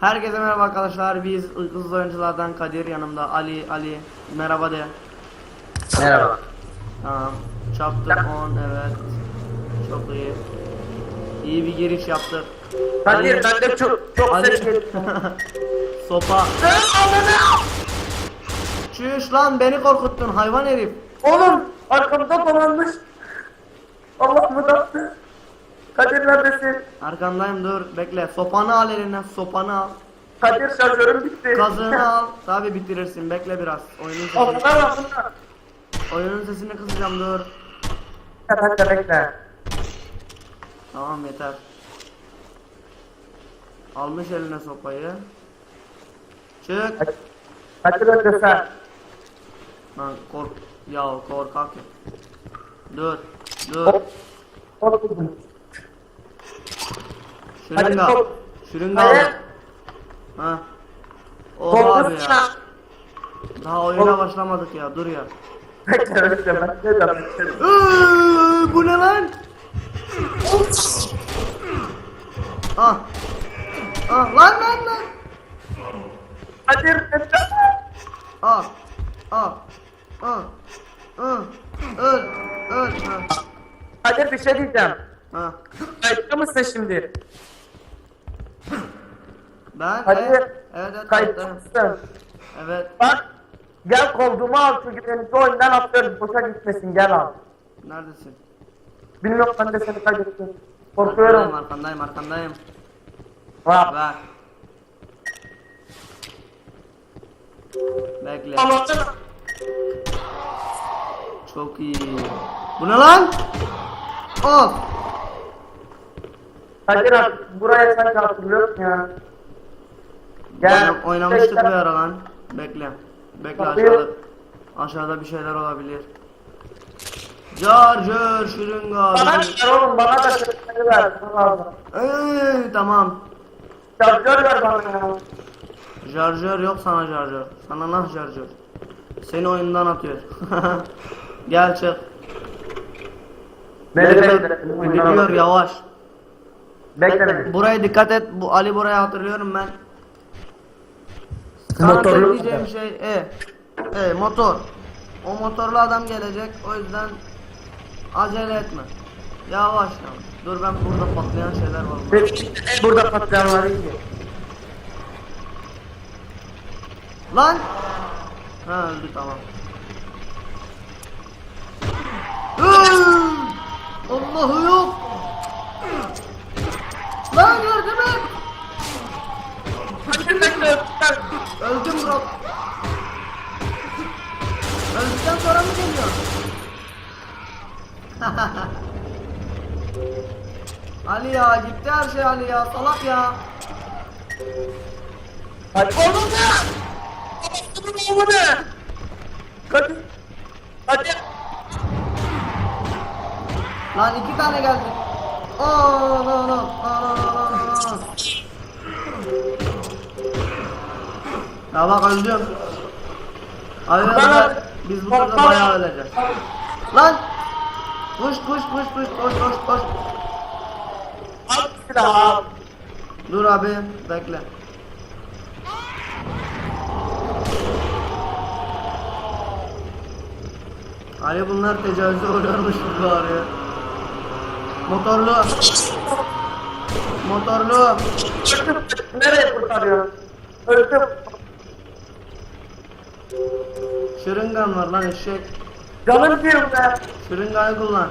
Herkese merhaba arkadaşlar. Biz hızlı oyunculardan Kadir yanımda. Ali, Ali. Merhaba de. Merhaba. Tamam. Chapter 10 evet. Çok iyi. İyi bir giriş yaptık. Kadir ben de çok çok Ali. Sopa. Çüş lan beni korkuttun hayvan herif. Oğlum arkamda dolanmış. Allah mı taktı? Kadir neredesin? Arkandayım dur bekle. Sopanı al elinden sopanı al. Kadir şarjörüm bitti. Kazığını al. Tabi bitirirsin bekle biraz. Oyunun sesini, Allah'a bak buna. oyunun sesini kısacağım dur. Bekle bekle. Tamam yeter. Almış eline sopayı. Çık. Kadir önce sen. Lan kork. Ya korkak ya. Dur. Dur. Hop. Şırınga. Hadi, Şırınga Hadi. al. Ha. Oha abi ya. Daha oyuna başlamadık ya. Dur ya. Bekle bekle ben ne demek Iıı, bu ne lan? Ah. Ah lan lan lan. Kadir bekle. Ah. Ah. Ah. Ah. Öl. Öl. Ha. Kadir bir şey diyeceğim. Ha. Kayıtta mısın şimdi? Ben Hadi. evet. Evet evet. Evet. Bak. Gel kolduğumu al çünkü beni şu oyundan atıyorum. Boşa gitmesin gel al. Neredesin? Bilmiyorum ben de seni. Arkandayım Korkuyorum. arkandayım arkandayım. Bak. Ver. Bekle. Çok iyi. Bu ne lan? Al. Kadir abi buraya sen hatırlıyorsun ya. Gel. Oyna- oynamıştık bir ara lan. Bekle. Bekle Kapıyı- aşağıda. Aşağıda bir şeyler olabilir. Car şırınga. Bana ver oğlum bana da şarjör ver. Eee, tamam. Şarjör ver bana ya. Jarjör yok sana jarjör. Sana nah jarjör. Seni oyundan atıyor. Gel çık. Beni Bekle. Gidiyor yavaş. Bekle. Buraya dikkat et. Bu Ali buraya hatırlıyorum ben. Motorlu- söyleyeceğim şey e. E motor. O motorlu adam gelecek. O yüzden acele etme. Yavaş yavaş. Dur ben burada patlayan şeyler var. Peki, Burada patlayan var. Lan! Ha öldü tamam. Allah'ı yok. Lan yardım et. Kadir bekle. Öldüm bro. Öldükten sonra mı geliyor? Ali ya gitti her şey Ali ya salak ya. Hadi oğlum ne? Oğlum ne? Kadir. Kadir. Lan iki tane geldi. No, no, no, no, no. Ya bak öldüm. Ali Lan, ben- biz bu lan. bayağı öleceğiz. Lan! Koş koş koş koş koş koş koş. Al silahı. Dur abi bekle. Ali bunlar tecavüze uğruyormuş gibi arıyor. Motorlu. Motorlu. Nereye kurtarıyor? Öldüm. Şırıngan var lan eşek. Canım diyorum be. Şırınganı kullan.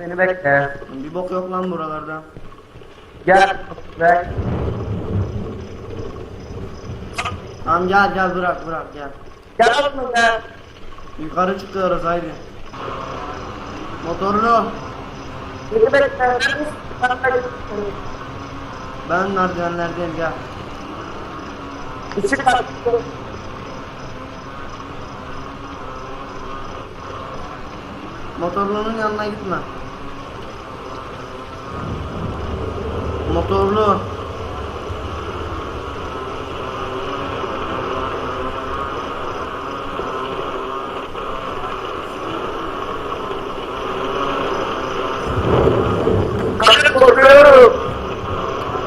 Beni bekle. Bir bok yok lan buralarda. Gel. Ver. Tamam gel gel bırak bırak gel. Gel oğlum be. Yukarı çıkıyoruz haydi. Motorlu. Beni bekle. Ben de. Ben merdivenlerdeyim gel. Işık var. Motorlunun yanına gitme. Motorlu.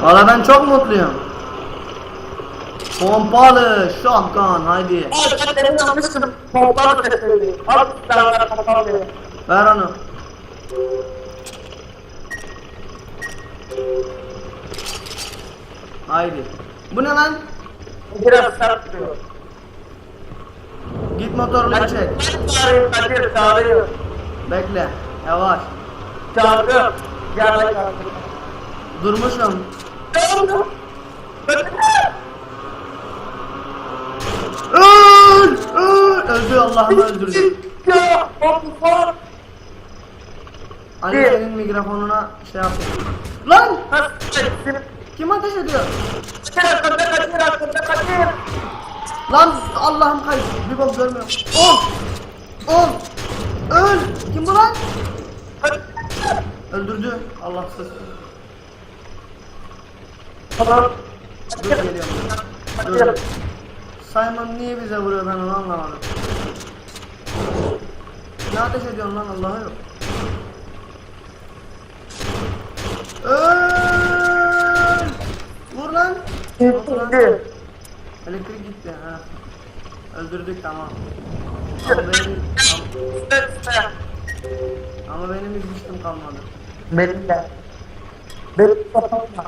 Valla ben çok mutluyum. Pompalı shotgun haydi. Ver onu. Haydi. Bu ne lan? Biraz duruyor. Git motorluyu çek. Kadir çağırıyor. Bekle. Yavaş. Çağırdı. Gel. Durmuşum. Öl! Öl! Öldü Allah'ım öldürdü. Ali senin mikrofonuna şey yapıyor. Lan! Kim ateş ediyor? Lan Allah'ım kayıp. Bir bok görmüyorum. Ol! Ol! Öl! Kim bu lan? Öldürdü. Allahsız. Tamam. Dur geliyorum. Dur. Simon niye bize vuruyor ben onu anlamadım. Ne ateş ediyorsun lan Allah'a yok. Öl! Vur lan. Gitti. Elektrik gitti ha. Öldürdük tamam. Ama benim, ama benim hiç güçlüm kalmadı. Benim de. Benim kapatma.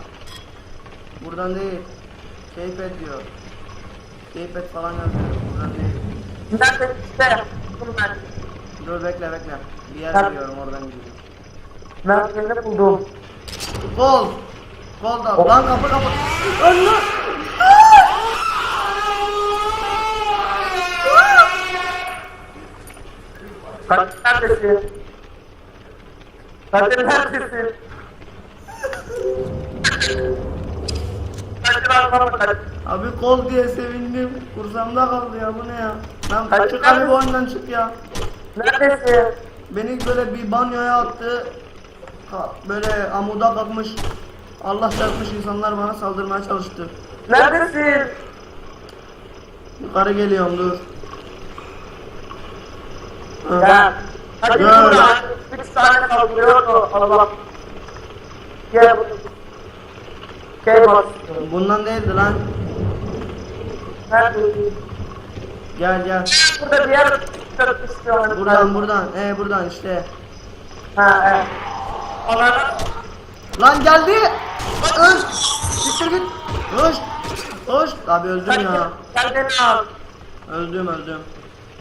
Buradan değil. Keypet diyor. Keypet falan yazıyor. Buradan değil. Nerede üstte? Ben. Dur bekle bekle. Bir yer Tamam. biliyorum oradan gidiyor. Ben seni buldum. Kol. Kol da. Lan kapı kapı. Önüne. Kadir neredesin? Kadir neredesin? Kadir. Abi kol diye sevindim. Kursamda kaldı ya bu ne ya? Lan Kaç- çık abi bu oyundan çık ya. Neredesin? Beni böyle bir banyoya attı. Ka- Böyle amuda kalkmış. Allah çarpmış insanlar bana saldırmaya çalıştı. Neredesin? Yukarı geliyorum dur. Hı. Gel. Kadir Gel. burada. Üç tane kaldırıyor Allah. Gel buraya. Gel bak. Bundan değildi lan. Neredesin? Gel gel. Burada bir yer istiyorum. Buradan buradan. E buradan işte. Ha evet. Ananı. Lan geldi. Öl. Siktir git. Koş. Koş. Abi öldüm ya. Gel beni al. Öldüm öldüm.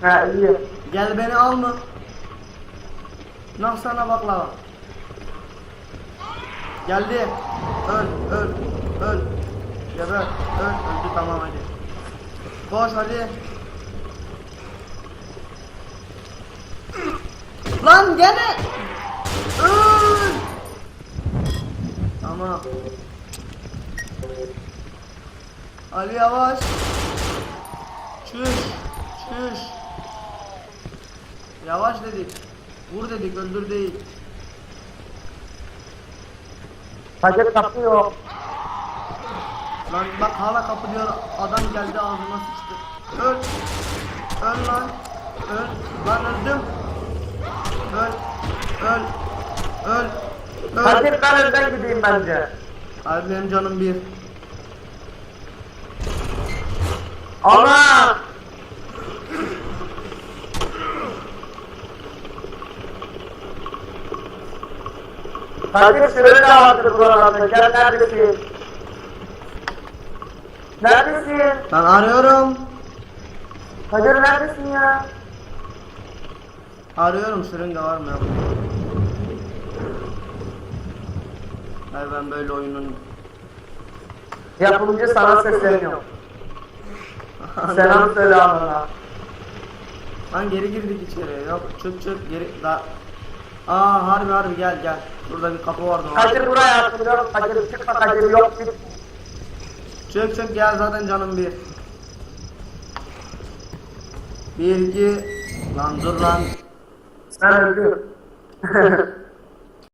Ha iyi. Gel beni al mı? Nah sana baklava. Geldi. Öl, öl, öl. Geber, öl, öldü tamam hadi. Koş hadi. Lan gene. Öl. Tamam. Ali yavaş. Çüş, çüş. Yavaş dedik. Vur dedik, öldür değil. Kadir kapıyor. Lan bak hala kapı diyor, adam geldi ağzıma sıçtı. Öl. Öl lan. Öl. Lan öldüm. Öl. Öl. Öl. Öl. Kadir ben önden gideyim bence. Abi benim canım bir. Ana! Süre de vardır buralarda. Gel neredesin? Neredesin? Ben arıyorum. Kadir neredesin ya? Arıyorum sürünge var mı yok. mu? Hayır ben böyle oyunun... Yapımcı sana sesleniyor. Selam söyle anana. Lan geri girdik içeri. Yok çık çık geri da. Aa harbi harbi gel gel. Burada bir kapı vardı. Kadir buraya atılıyorum. Kadir çıkma Kadir yok git. Çık gel zaten canım bir. Bir iki. Lan dur lan. Sen öldün.